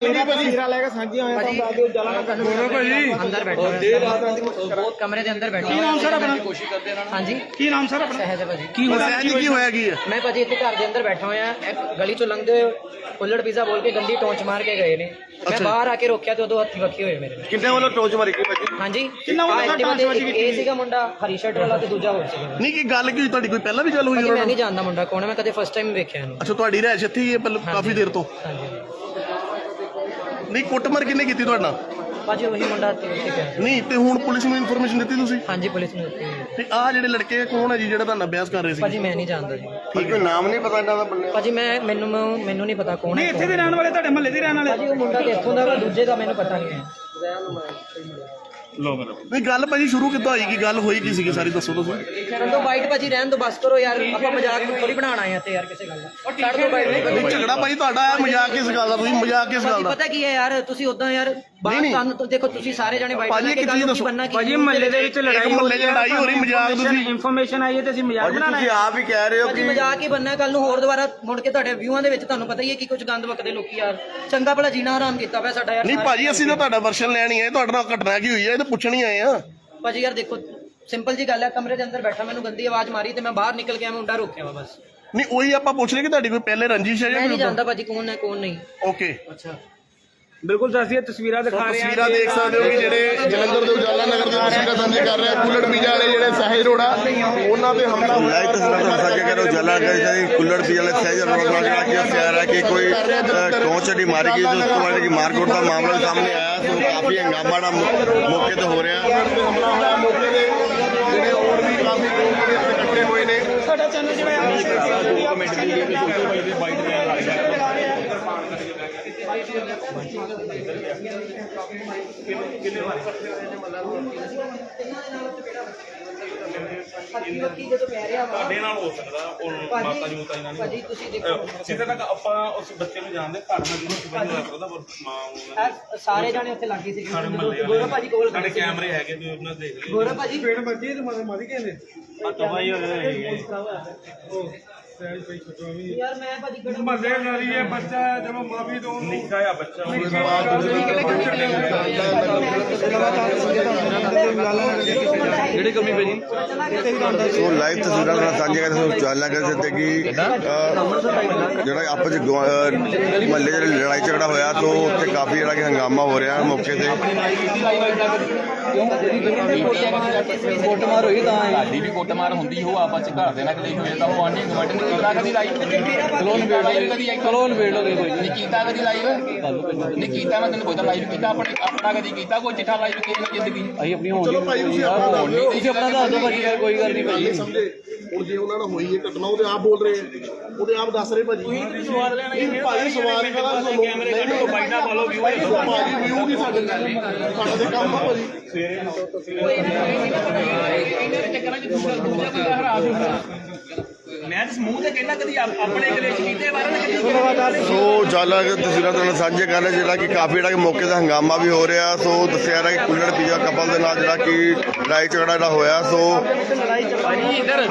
ਮੇਰਾ ਤਸਵੀਰਾਂ ਲੈ ਕੇ ਸਾਂਝੀਆਂ ਹੋਇਆ ਤਾਂ ਦੱਸ ਦਿਓ ਜਲਾਣਾ ਕਰਨ ਭਾਜੀ। ਅੰਦਰ ਬੈਠੇ। ਹੋਏ ਬਹੁਤ ਕਮਰੇ ਦੇ ਅੰਦਰ ਬੈਠੇ। ਕੀ ਨਾਮ ਸਰ ਆਪਣਾ? ਕੋਸ਼ਿਸ਼ ਕਰਦੇ ਇਹਨਾਂ ਹਾਂਜੀ। ਕੀ ਨਾਮ ਸਰ ਆਪਣਾ? ਸਹਿਜ ਹੈ ਭਾਜੀ। ਕੀ ਹੋਇਆ? ਜੀ ਕੀ ਹੋਇਆ? ਕੀ ਹੈ ਮੈਂ ਭਾਜੀ ਇੱਥੇ ਘਰ ਦੇ ਅੰਦਰ ਬੈਠਾ ਹੋਇਆ। ਇੱਕ ਗਲੀ ਚੋਂ ਲੰਘਦੇ ਹੋਏ ਪੀਜ਼ਾ ਬੋਲ ਕੇ ਗੰਦੀ ਟੌਂਚ ਮਾਰ ਕੇ ਗਏ ਨੇ। ਮੈਂ ਬਾਹਰ ਆ ਕੇ ਰੋਕਿਆ ਤੇ ਉਦੋਂ ਹੱਥੀ ਵੱਖੀ ਹੋਏ ਮੇਰੇ। ਕਿੰਨੇ ਵੱਲੋਂ ਟੋਚ ਮਾਰੀ ਗਈ ਭਾਜੀ? ਹਾਂਜੀ। ਕਿੰਨਾ Activa ਟੌਂਚ ਤੇ ਇੱਕ ਇਹ ਸੀਗਾ ਮੁੰਡਾ ਹਰੀ ਸ਼ਰਟ ਵਾਲਾ ਤੇ ਦੂਜਾ ਹੋਰ ਸੀਗਾ। ਨਹੀਂ ਕੀ ਗੱਲ ਕੀ ਤੁਹਾਡੀ ਕੋਈ ਪਹਿਲਾਂ ਵੀ ਗੱਲ ਹੋਈ ਉਹਨਾਂ ਮੈਂ ਨਹੀਂ ਜਾਣਦਾ ਮੁੰਡਾ ਕੌਣ ਹੈ ਮੈਂ ਕਦੇ ਫਸਟ ਟਾਈਮ ਵੇਖਿਆ ਇਹਨੂੰ। ਅੱਛਾ ਤੁਹਾਡੀ ਰਹਿਸ਼ ਇੱਥੇ ਹੀ ਹੈ ਕਾਫੀ ਦੇਰ ਤੋਂ। ਹਾਂਜੀ। ਨਹੀਂ ਕੁੱਟਮਾਰ ਕਿੰਨੇ ਕੀਤੀ ਤੁਹਾਡਾ ਭਾਜੀ ਉਹੀ ਮੁੰਡਾ ਤੇ ਉੱਥੇ ਗਿਆ ਨਹੀਂ ਤੇ ਹੁਣ ਪੁਲਿਸ ਨੂੰ ਇਨਫੋਰਮੇਸ਼ਨ ਦਿੱਤੀ ਤੁਸੀਂ? ਹਾਂਜੀ ਪੁਲਿਸ ਨੂੰ ਦਿੱਤੀ ਹੋਈ ਹੈ। ਤੇ ਆਹ ਜਿਹੜੇ ਲੜਕੇ ਕੌਣ ਹੈ ਜੀ ਜਿਹੜਾ ਤੁਹਾਨੂੰ ਅਭਿਆਸ ਕਰ ਰਹੇ ਸੀ? ਭਾਜੀ ਮੈਂ ਨਹੀਂ ਜਾਣਦਾ ਜੀ। ਠੀਕ ਹੈ ਨਾਮ ਨਹੀਂ ਪਤਾ ਇਹਨਾਂ ਦਾ ਬੰਦੇ ਭਾਜੀ ਮੈਂ ਮੈਨੂੰ ਮੈਨੂੰ ਨਹੀਂ ਪਤਾ ਕੌਣ ਨਹੀਂ ਹੈ ਇੱਥੇ ਦੇ ਰਹਿਣ ਵਾਲੇ ਤੁਹਾਡੇ ਮਹੱਲੇ ਦੇ ਰਹਿਣ ਵਾਲੇ। ਭਾਜੀ ਉਹ ਮੁੰਡਾ ਤੇ ਇੱਥੋਂ ਦਾ ਵਾ ਦੂਜੇ ਦਾ ਮੈਨੂੰ ਪਤਾ ਨਹੀਂ ਹੈ। ਨਹੀਂ ਗੱਲ ਭਾਜੀ ਸ਼ੁਰੂ ਕਿੱਦਾਂ ਹੋਈ? ਕੀ ਗੱਲ ਹੋਈ? ਕੀ ਸੀਗੀ? ਸਾਰੀ ਦੱਸੋ ਤੁਸੀਂ। ਛੱਡ ਦੋ ਬਾਈਟ ਭਾਜੀ ਰਹਿਣ ਦੋ ਬਸ ਕਰੋ ਯਾਰ ਆਪਾਂ ਮਜ਼ਾਕ ਨੂੰ ਥੋੜੀ ਬਣਾਉਣ ਆਏ ਆ ਤੇ ਯਾਰ ਕਿਸੇ ਗੱਲ ਦਾ। ਛੱਡ ਦੋ ਬਾਈਟ ਨਹੀਂ ਝਗੜਾ ਭਾਜੀ ਤੁਹਾਡਾ ਹੈ ਮਜ਼ਾਕ ਕਿਸ ਗੱਲ ਦਾ? ਤੁਸੀਂ ਮਜ਼ਾਕ ਕਿਸ ਗੱਲ ਦਾ? ਪਤਾ ਕੀ ਹੈ ਯਾਰ ਤੁਸੀਂ ਉਦਾਂ ਯਾਰ ਬਾਹਰ। ਤੁਹਾਨੂੰ ਤਾਂ ਦੇਖੋ ਤੁਸੀਂ ਸਾਰੇ ਜਾਣੇ ਬਾਈਟ ਭਾਜੀ, ਇੱਕ ਚੀਜ਼ ਦੱਸੋ। ਬੰਨਾ ਕੀ ਭਾਜੀ ਮਹੱਲੇ ਦੇ ਵਿੱਚ ਲੜਾਈ ਮੁਹੱਲੇ 'ਚ ਲੜਾਈ ਹੋ ਰਹੀ, ਮਜ਼ਾਕ ਤੁਸੀਂ- ਇਨਫੋਰਮੇਸ਼ਨ ਆਈ ਹੈ ਤੇ ਅਸੀਂ ਮਜ਼ਾਕ ਬਣਾਣਾ ਹੈ। ਆਪ ਹੀ ਕਹਿ ਰਹੇ ਭਾਜੀ ਮਜ਼ਾਕ ਹੀ ਬੰਨਾ ਕੱਲ ਨੂੰ ਹੋਰ ਦੁਬਾਰਾ ਮੁੜ ਕੇ ਤੁਹਾਡੇ ਵਿਊਆਂ ਦੇ ਵਿੱਚ ਤੁਹਾਨੂੰ ਪਤਾ ਹੀ ਹੈ ਕਿ ਕੁਝ ਗੰਦ ਵਕਦੇ ਲੋਕੀ ਯਾਰ। ਚੰਗਾ ਭਲਾ ਜੀਣਾ ਹਰਾਮ ਕੀਤਾ ਪਿਆ ਸਾਡਾ ਯਾਰ ਨਹੀਂ ਭਾਜੀ ਅਸੀਂ ਤਾਂ ਤੁਹਾਡਾ ਵਰਸ਼ਨ ਲੈਣ ਹੀ ਆਏ ਤੁਹਾਡੇ ਨਾਲ ਘਟਨਾ ਕੀ ਹੋਈ ਹੈ ਇਹ ਤਾਂ ਪੁੱਛਣ ਹੀ ਆਏ ਆ। ਭਾਜੀ ਯਾਰ ਦੇਖੋ ਸਿੰਪਲ ਜੀ ਗੱਲ ਹੈ ਕਮਰੇ ਦੇ ਅੰਦਰ ਬੈਠਾ ਮੈਨੂੰ ਗੰਦੀ ਆਵਾਜ਼ ਮਾਰੀ ਤੇ ਮੈਂ ਬਾਹਰ ਨਿਕਲ ਗਿਆ ਮੈਂ ਮੁੰਡਾ ਰੋਕਿਆ ਵਾ ਬਸ। ਨਹੀਂ ਉਹੀ ਆਪਾਂ ਪੁੱਛ ਰਹੇ ਕਿ ਤੁਹਾਡੀ ਕੋਈ ਪਹਿਲੇ ਰੰਜਿਸ਼ ਹੈ ਜਾਂ ਨਹੀਂ ਜਾਣਦਾ ਭਾਜੀ ਕੌਣ ਹੈ ਕੌਣ ਨਹੀਂ। ਓਕੇ ਅੱਛਾ। ਬਿਲਕੁਲ ਦੱਸਦੀ ਤਸਵੀਰਾਂ ਦਿਖਾ ਰਹੇ ਤਸਵੀਰਾਂ ਦੇਖ ਸਕਦੇ ਹੋ ਕਿ ਜਿਹੜੇ ਜਲੰਧਰ ਦੇ ਉਜਾਲਾ ਨਗਰ ਦੇ ਤਸਵੀਰਾਂ ਸਾਂਝੇ ਕਰ ਰਹੇ ਆ ਕੁੱਲੜ ਪੀਜਾ ਵਾਲੇ ਜਿਹੜੇ ਸਹਿਜ ਰੋੜਾ ਉਹਨਾਂ ਤੇ ਹਮਲਾ ਹੋਇਆ। ਲਾਈਵ ਤਸਵੀਰਾਂ ਤੁਹਾਨੂੰ ਸਾਂਝੇ ਕਰ ਰਹੇ ਹੋ ਜਲਾ ਸੀ ਕੁੱਲੜ ਵਾਲੇ ਸਹਿਜ ਰੋਡ ਨਾਲ ਜਿਹੜਾ ਕਿ ਅਫਿਆਰ ਹੈ ਕਿ ਕੋਈ ਟੋਚ ਦੀ ਮਾਰੀ ਗਈ ਤੇ ਉਸ ਤੋਂ ਬਾਅਦ ਕਿ ਮਾਰਕੋਟ ਦਾ ਮਾਮਲਾ ਵੀ ਸਾਹਮਣੇ ਆਇਆ ਸੋ ਕਾਫੀ ਹੰਗਾਮਾ ਦਾ ਮੌ- ਮੌਕੇ ਤੇ ਹੋ ਰਿਹਾ। ਹਮਲਾ ਹੋਇਆ ਮੌਕੇ ਦੇ ਜਿਹੜੇ ਹੋਰ ਵੀ ਕਾਫੀ ਲੋਕ ਜਿਹੜੇ ਇੱਥੇ ਇਕੱਠੇ ਹੋਏ ਨੇ। ਸਾਡਾ ਚੈਨਲ ਜਿਵੇਂ ਸਾਡੇ ਨਾਲ ਹੋ ਸਕਦਾ ਉਹ ਮਾਤਾ ਜੀ ਮੁਤਾ ਇਹਨਾਂ ਭਾਜੀ ਤੁਸੀਂ ਦੇਖੋ। ਨੇ ਜਿੱਥੇ ਤੱਕ ਆਪਾਂ ਉਸ ਬੱਚੇ ਨੂੰ ਜਾਣਦੇ ਘਰ ਨਾਲ ਜਿਹਨੂੰ ਸਬੰਧ ਰੱਖ ਸਕਦਾ ਪਰ ਮਾਂ ਉਹਨਾਂ ਇਹ ਸਾਰੇ ਜਾਣੇ ਉੱਥੇ ਲੱਗੇ ਸੀ ਗੋਰਾ ਭਾਜੀ ਕੋਲ ਸਾਡੇ ਕੈਮਰੇ ਹੈਗੇ ਤੇ ਉਹਨਾਂ ਦੇ ਦੇਖ ਲਿਓ। ਗੋਰਾ ਭਾਜੀ। ਯਾਰ ਮੈਂ ਭਾਜੀ ਗੜ ਮੱਲੇ ਨਾਲੀ ਹੈ ਬੱਚਾ ਜਦੋਂ ਮਾਫੀ ਦੋ ਨਿੱਕਾ ਆ ਬੱਚਾ ਜਿਹੜੀ ਕਮੀ ਪਈ ਸੋ ਲਾਈਵ ਤਸਵੀਰਾਂ ਤੁਹਾਨੂੰ ਸਾਂਝੇ ਕਰ ਰਹੇ ਚਾਲਨਾ ਕਰ ਸਕਦੇ ਕਿ ਅ, ਜਿਹੜਾ ਆਪਸ ਵਿੱਚ ਮਹੱਲੇ ਜਿਹੜੇ ਲੜਾਈ ਝਗੜਾ ਹੋਇਆ ਸੋ ਉੱਥੇ ਕਾਫੀ ਜਿਹੜਾ ਕਿ ਹੰਗਾਮਾ ਹੋ ਰਿਹਾ ਮੌਕੇ ਤੇ ਕੁੱਟਮਾਰ ਹੋਈ ਤਾਂ ਸਾਡੀ ਵੀ ਕੁੱਟਮਾਰ ਹੁੰਦੀ ਹੋ ਆਪਸ ਚ ਘਰ ਦੇ ਨਾਲ ਕਲੇਸ਼ ਹੋਏ ਤਾਂ ਉਹ ਆਂਢੀ ਗਵੰਡ ਨੇ ਕੀਤਾ ਕਦੀ ਲਾਈਵ ਕਲੋਨ ਵੇੜ ਕਲੋਨ ਵੇੜ ਲੋ ਕੋਈ ਨਹੀਂ ਕੀਤਾ ਕਦੀ ਲਾਈਵ ਨਹੀਂ ਕੀਤਾ ਮੈਂ ਤੈਨੂੰ ਪੁੱਛਦਾ ਲਾਈਵ ਕੀਤਾ ਆਪਣੇ ਆਪਣਾ ਕਦੀ ਕੀਤਾ? ਕੋਈ ਚਿੱਠਾ ਲਾਈਵ ਕੀਤੀ ਨਾ ਜ਼ਿੰਦਗੀ ਅਸੀਂ ਆਪਣੀ ਹੋਣ ਚਲੋ ਭਾਈ ਤੁਸੀਂ ਆਪਣਾ ਦੱਸ ਦਿਓ। ਤੁਸੀਂ ਆਪਣਾ ਦੱਸ ਦਿਓ ਭਾਜੀ ਕੋਈ ਗੱਲ ਨਹੀਂ ਭਾਜੀ ਸਮਝੇ। ਹੁਣ ਜੇ ਉਹਨਾਂ ਨਾਲ ਹੋਈ ਹੈ ਘਟਨਾ ਉਹਦੇ ਆਪ ਬੋਲ ਰਹੇ। ਉਹਦੇ ਆਪ ਦੱਸ ਰਹੇ ਭਾਜੀ। ਤੁਸੀਂ ਸਵਾਲ ਲੈਣਾ ਇਹ ਭਾਜੀ ਸਵਾਲ ਹੀ ਕਰਾ ਤੁਹਾਨੂੰ ਕੈਮਰੇ ਕੱਢੋ ਬਾਈਟਾ ਪਾ ਲਓ ਵਿਊ ਭਾਜੀ ਵਿਊ ਵੀ ਸਾਡੇ ਸਾਡੇ ਦੇ ਕੰਮ ਆ ਭਾਜੀ। ਮੈਂ ਜਿਸ ਮੂੰਹ ਤੇ ਕਹਿੰਦਾ ਕਦੀ ਆਪ- ਆਪਣੇ ਕਲੇਸ਼ ਕੀਤੇ ਬਾਰੇ ਨਾ ਕਦੀ ਸੋ ਜਾਲਾ ਤਸਵੀਰਾਂ ਤੁਹਾਨੂੰ ਸਾਂਝੇ ਕਰ ਰਹੇ ਜਿਹੜਾ ਕਿ ਕਾਫੀ ਜਿਹੜਾ ਕਿ ਮੌਕੇ ਤੇ ਹੰਗਾਮਾ ਵੀ ਹੋ ਰਿਹਾ। ਸੋ ਦੱਸਿਆ ਰਿਹਾ ਕਿ ਕੁੱਲੜ ਪੀਜਾ ਕਪਲ ਦੇ ਨਾਲ ਜਿਹੜਾ ਕਿ ਲੜਾਈ ਝਗੜਾ ਜਿਹੜਾ ਹੋਇਆ ਸੋ ਭਾਜੀ ਇੱਧਰ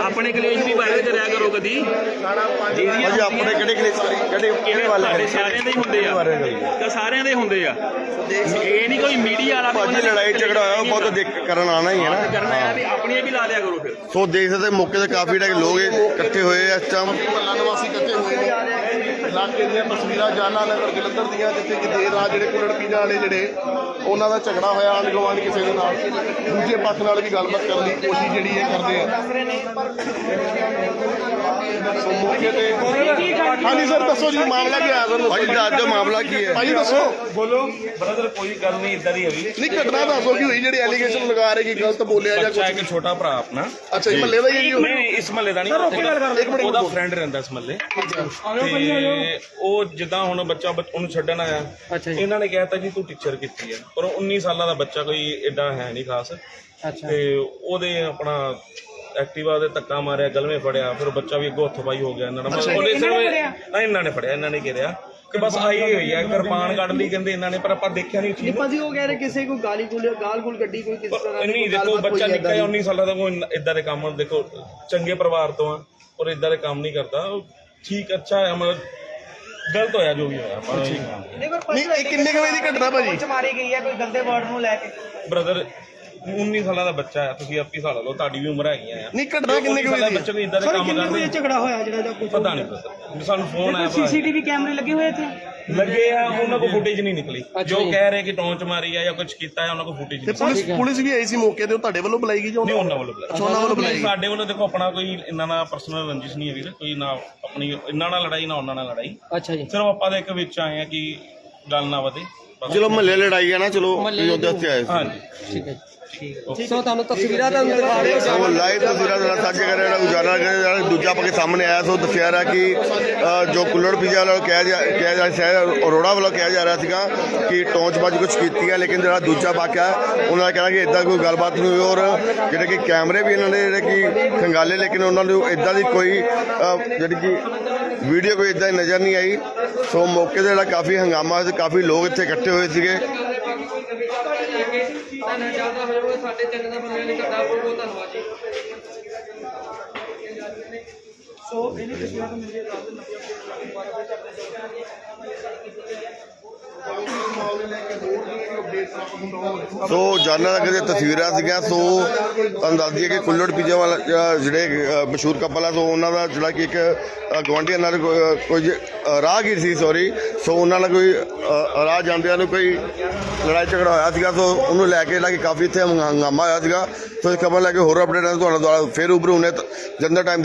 ਆਪਣੇ ਕਲੇਸ਼ ਵੀ ਵਾਇਰਲ ਕਰਿਆ ਕਰੋ ਕਦੀ। ਭਾਜੀ ਆਪਣੇ ਕਿਹੜੇ ਕਿਹੜੇ ਕਿਹੜੇ ਕਿਹੜੇ ਵਾਲੇ ਸਾਰਿਆਂ ਦੇ ਹੀ ਹੁੰਦੇ ਆ। ਤਾਂ ਸਾਰਿਆਂ ਦੇ ਹੁੰਦੇ ਆ। ਇਹ ਨਹੀਂ ਕੋਈ ਮੀਡੀਆ ਵਾਲਾ ਵੀ ਭਾਜੀ ਉਹਨਾਂ ਦੇ ਲੜਾਈ ਝਗੜਾ ਹੋਇਆ ਉਹ ਬਹੁਤ ਦੇਖ ਕਰਨ ਆਣਾ ਹੀ ਹੈ ਨਾ। ਕਰਨਾ ਹੈ। ਵੀ ਆਪਣੀਆਂ ਵੀ ਲਾ ਦਿਆ ਕਰੋ ਫਿਰ। ਸੋ ਦੇਖ ਸਕਦੇ ਮੌਕੇ ਤੇ ਕਾਫੀ ਜਿਹੜੇ ਲੋਕ ਇਕੱਠੇ ਹੋਏ ਆ ਇਸ ਟਾਈਮ ਮਹੱਲਾ ਨਿਵਾਸੀ ਇਕੱਠੇ ਹੋਏ ਨੇ। ਇਲਾਕੇ ਦੀਆਂ ਤਸਵੀਰਾਂ ਜਾਨਾ ਨਗਰ ਜਲੰਧਰ ਦੀਆਂ, ਜਿੱਥੇ ਕਿ ਦੇਰ ਰਾਤ ਜਿਹੜੇ ਕੁੱਲੜ ਪੀਜਾ ਵਾਲੇ ਜਿਹੜੇ ਉਹਨਾਂ ਦਾ ਝਗੜਾ ਹੋਇਆ, ਆਂਢ ਗੁਆਂਢ ਕਿਸੇ ਦੇ ਨਾਲ। ਦੂਜੇ ਪੱਖ ਨਾਲ ਵੀ ਗੱਲਬਾਤ ਕਰਨ ਦੀ ਕੋਸ਼ਿਸ਼ ਜਿਹੜੀ ਇਹ ਕਰਦੇ ਆ। ਸੋ ਮੌਕੇ ਤੇ ਹਾਂਜੀ ਸਰ ਦੱਸੋ ਜੀ ਮਾਮਲਾ ਕੀ ਆ ਸਰ ਭਾਜੀ ਦੱਸ ਦਿਓ ਮਾਮਲਾ ਕੀ ਹੈ? ਭਾਜੀ ਦੱਸੋ। ਬੋਲੋ। ਬ੍ਰਦਰ ਕੋਈ ਗੱਲ ਨਹੀਂ ਇਦਾਂ ਦੀ ਹੋਈ ਨਹੀਂ ਘਟਨਾ ਦੱਸੋ ਕੀ ਹੋਈ ਜਿਹੜੀ ਐਲੀਗੇਸ਼ਨ ਲਗਾ ਰਹੇ ਕਿ ਗਲਤ ਬੋਲਿਆ ਜਾਂ ਕੁਝ ਇੱਕ ਛੋਟਾ ਭਰਾ ਆਪਣਾ। ਅੱਛਾ ਜੀ ਮੱਲੇ ਦਾ ਹੀ ਹੈ? ਨਹੀਂ ਇਸ ਮਹੱਲੇ ਦਾ ਨਹੀਂ। ਇੱਕ ਮਿੰਟ। ਉਹਦਾ ਫਰੈਂਡ ਰਹਿੰਦਾ ਇਸ ਮਹੱਲੇ ਤੇ ਉਹ ਜਿੱਦਾਂ ਹੁਣ ਬੱਚਾ ਉਹਨੂੰ ਛੱਡਣ ਆਇਆ। ਇਹਨਾਂ ਨੇ ਕਹਿਤਾ ਜੀ ਤੂੰ ਟੀਚਰ ਕੀਤੀ ਹੈ। ਪਰ ਉਹ 19 ਸਾਲਾਂ ਦਾ ਬੱਚਾ ਕੋਈ ਐਡਾ ਹੈ ਨਹੀਂ ਖਾਸ। ਤੇ ਉਹਦੇ ਆਪਣਾ ਐਕਟਿਵਾ ਦੇ ਧੱਕਾ ਮਾਰਿਆ ਗਲਵੇਂ ਫੜਿਆ ਫਿਰ ਉਹ ਬੱਚਾ ਵੀ ਅੱਗੋਂ ਹੱਥੋਂ ਪਾਈ ਹੋ ਗਿਆ ਇਹਨਾਂ ਨਾਲ ਸਿਰਫ ਨਹੀਂ ਇਹਨਾਂ ਨੇ ਫੜਿਆ ਇਹਨਾਂ ਨੇ ਘੇਰਿਆ। ਕਿ ਬਸ ਆਈ ਹੋਈ ਹੈ ਕਿਰਪਾਨ ਕੱਢ ਲਈ ਕਹਿੰਦੇ ਇਹਨਾਂ ਨੇ ਪਰ ਆਪਾਂ ਦੇਖਿਆ ਨਹੀਂ ਚੀਜ਼ ਭਾਜੀ ਉਹ ਕਹਿ ਰਹੇ ਕਿਸੇ ਕੋਈ ਗਾਲੀ ਗੁਲ ਗਾਲ ਗੁਲ ਗੱਡੀ ਕੋਈ ਕਿਸੇ ਤਰ੍ਹਾਂ ਦੀ ਨਹੀਂ ਕੋਈ ਦੇਖੋ ਗੱਲਬਾਤ ਬੱਚਾ ਹੋਈ ਨਿੱਕਾ ਏਦਾਂ ਹੈ ਦੀ। 19 ਸਾਲਾਂ ਦਾ ਕੋਈ ਇਦਾਂ ਦੇ ਕੰਮ ਦੇਖੋ ਚੰਗੇ ਪਰਿਵਾਰ ਤੋਂ ਆ ਔਰ ਇਦਾਂ ਦੇ ਕੰਮ ਨਹੀਂ ਕਰਦਾ। ਉਹ ਠੀਕ ਅੱਛਾ ਹੈ ਮਤਲਬ ਗਲਤ ਹੋਇਆ ਜੋ ਵੀ ਹੋਇਆ ਆਪਾਂ ਨੂੰ ਇਹ ਕਹਾਂਗੇ। ਨਹੀਂ ਇਹ ਕਿੰਨੇ ਕੁ ਵਜੇ ਦੀ ਘਟਨਾ ਭਾਜੀ? ਮਾਰੀ ਗਈ ਹੈ ਕੋਈ ਗੰਦੇ ਵਰਡ ਨੂੰ ਲੈ ਕੇ। ਬ੍ਰਦਰ 19 ਸਾਲਾਂ ਦਾ ਬੱਚਾ ਹੈ ਤੁਸੀਂ ਆਪੀ ਹਿਸਾਬ ਲਾ ਲਓ ਤੁਹਾਡੀ ਵੀ ਉਮਰ ਹੈਗੀ ਆ। ਨਹੀਂ ਘਟਨਾ ਕਿੰਨੇ ਕੁ ਵਜੇ ਬੱਚੇ ਕੋਈ ਇਦਾਂ ਦੇ ਕੰਮ ਕਰਦੇ ਝਗੜਾ ਹੋਇਆ ਜਿਹੜਾ ਜਾਂ ਕੁਝ ਪਤਾ ਨਹੀਂ ਪਤਾ ਸਾਨੂੰ ਫੋਨ ਆਇਆ ਭਰਾ ਸੀਸੀਟੀਵੀ ਕੈਮਰੇ ਲੱਗੇ ਹੋਏ ਇੱਥੇ? ਲੱਗੇ ਆ ਉਹਨਾਂ ਕੋਲ ਫੁਟੇਜ ਨਹੀਂ ਨਿਕਲੀ। ਜੋ ਕਹਿ ਰਹੇ ਕਿ ਟੌਂਚ ਮਾਰੀ ਆ ਜਾਂ ਕੁਝ ਕੀਤਾ ਹੈ ਉਹਨਾਂ ਕੋਲ ਫੁਟੇਜ ਤੇ ਨਹੀਂ। ਪੁਲਿਸ ਪੁਲਿਸ ਵੀ ਆਈ ਸੀ ਮੌਕੇ ਤੇ ਉਹ ਤੁਹਾਡੇ ਵੱਲੋਂ ਬੁਲਾਈ ਗਈ ਜਾਂ ਨਹੀਂ ਉਹਨਾਂ ਵੱਲੋਂ? ਬੁਲਾਇਆ। ਉਹਨਾਂ ਵੱਲੋਂ ਬੁਲਾਈ ਗਈ। ਸਾਡੇ ਵੱਲੋਂ ਦੇਖੋ ਆਪਣਾ ਕੋਈ ਇੰਨਾ ਨਾ ਪਰਸਨਲ ਰੰਜਿਸ਼ ਨਹੀਂ ਹੈ ਵੀਰ ਕੋਈ ਨਾ ਆਪਣੀ ਇੰਨਾ ਨਾਲ ਲੜਾਈ ਨਾ ਉਹਨਾਂ ਨਾਲ ਲੜਾਈ। ਅੱਛਾ ਜੀ। ਸਿਰਫ ਆਪਾਂ ਦੇ ਇੱਕ ਵਿੱਚ ਆਏ ਆ ਕਿ ਗੱਲ ਨਾ ਵਧੇ। ਬਸ। ਚਲੋ ਮਹੱਲੇ ਲੜਾਈ ਹੈ ਨਾ ਚਲੋ ਉਹਦੇ ਵਾਸਤੇ ਆਏ ਸੀ। ਹਾਂਜੀ। ਠੀਕ ਹੈ ਸੋ ਤੁਹਾਨੂੰ ਤਸਵੀਰਾਂ ਦਾ ਦਿਖਾ ਰਹੇ ਉਹ ਲਾਈਵ ਤਸਵੀਰਾਂ ਨਾਲ ਸਾਂਝੇ ਕਰ ਰਿਹਾ ਉਜਾਲਾ ਕਰ ਰਿਹਾ ਦੂਜਾ ਪੱਖ ਸਾਹਮਣੇ ਆਇਆ ਸੋ ਦੱਸਿਆ ਰਿਹਾ ਕਿ ਜੋ ਕੁੱਲੜ ਪੀਜਾ ਵਾਲਾ ਕਿਹਾ ਜਾ ਕਿਹਾ ਜਾ ਸ਼ਾਇਦ ਅਰੋੜਾ ਵੱਲੋਂ ਕਿਹਾ ਜਾ ਰਿਹਾ ਸੀਗਾ ਕਿ ਟੌਂਚਬਾਜ਼ੀ ਕੁਝ ਕੀਤੀ ਹੈ ਲੇਕਿਨ ਜਿਹੜਾ ਦੂਜਾ ਪੱਖ ਹੈ ਉਹਨਾਂ ਦਾ ਕਹਿਣਾ ਕਿ ਇਦਾਂ ਕੋਈ ਗੱਲਬਾਤ ਨਹੀਂ ਹੋਈ ਔਰ ਜਿਹੜੇ ਕਿ ਕੈਮਰੇ ਵੀ ਇਹਨਾਂ ਨੇ ਜਿਹੜੇ ਕਿ ਖੰਗਾਲੇ ਲੇਕਿਨ ਉਹਨਾਂ ਨੂੰ ਇਦਾਂ ਦੀ ਕੋਈ ਜਿਹੜੀ ਕਿ ਵੀਡੀਓ ਕੋਈ ਇਦਾਂ ਨਜ਼ਰ ਨਹੀਂ ਆਈ। ਸੋ ਮੌਕੇ ਤੇ ਜਿਹੜਾ ਕਾਫੀ ਹੰਗਾਮਾ ਸੀ ਕਾਫੀ ਲੋਕ ਇੱਥੇ ਇਕੱਠੇ ਹੋਏ ਸੀਗੇ। ਤੁਹਾਨੂੰ ਜ਼ਿਆਦਾ ਹੋ ਜਾਵੇ ਸਾਡੇ ਚੈਨਲ ਦਾ ਬੰਦਿਆਂ ਨੇ ਤੁਹਾਡਾ ਬਹੁਤ ਬਹੁਤ ਧੰਨਵਾਦ ਜੀ ਸੋ ਜਾਨਾ ਨਗਰ ਦੀਆਂ ਤਸਵੀਰਾਂ ਸੀਗੀਆਂ ਸੋ ਤੁਹਾਨੂੰ ਦੱਸ ਦਈਏ ਕਿ ਕੁੱਲੜ ਪੀਜੇ ਵਾਲਾ ਜਿਹੜਾ ਜਿਹੜੇ ਅ, ਮਸ਼ਹੂਰ ਕਪਲ ਆ ਸੋ ਉਹਨਾਂ ਦਾ ਜਿਹੜਾ ਕਿ ਇੱਕ ਗਵਾਂਢੀਆਂ ਨਾਲ ਕੋਈ, ਅ, ਕੁਝ ਅ, ਰਾਹਗੀਰ ਸੀ ਸੌਰੀ ਸੋ ਉਹਨਾਂ ਨਾਲ ਕੋਈ ਅ, ਰਾਹ ਜਾਂਦਿਆਂ ਨੂੰ ਕੋਈ ਲੜਾਈ ਝਗੜਾ ਹੋਇਆ ਸੀਗਾ ਸੋ ਉਹਨੂੰ ਲੈ ਕੇ ਜਿਹੜਾ ਕਿ ਕਾਫੀ ਇੱਥੇ ਹੰਗਾਮਾ ਹੋਇਆ ਸੀਗਾ। ਸੋ ਇਸ ਖਬਰ ਲੈ ਕੇ ਹੋਰ ਅਪਡੇਟ ਤੁਹਾਨੂੰ ਦੁਆਰਾ ਫਿਰ ਉਭਰੂ ਨੇ ਜਨਰਲ ਟਾਈਮ